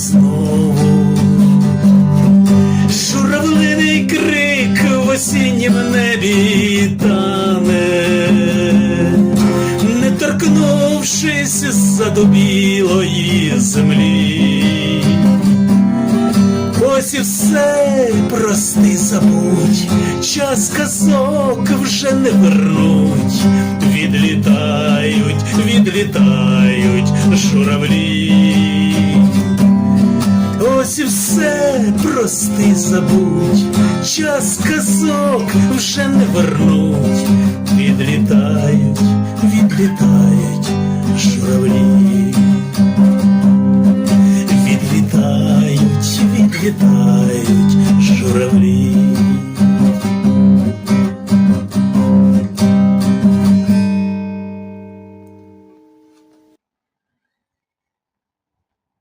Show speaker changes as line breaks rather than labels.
знову. Журавлиний крик в осіннім небі тане, не торкнувшись задубілої землі. Ось і все прости забудь, час казок вже не вернуть, відлітають, відлітають журавлі. Все прости забудь, час казок вже не вернуть, відлітають, відлітають журавлі. Відлітають, відлітають журавлі.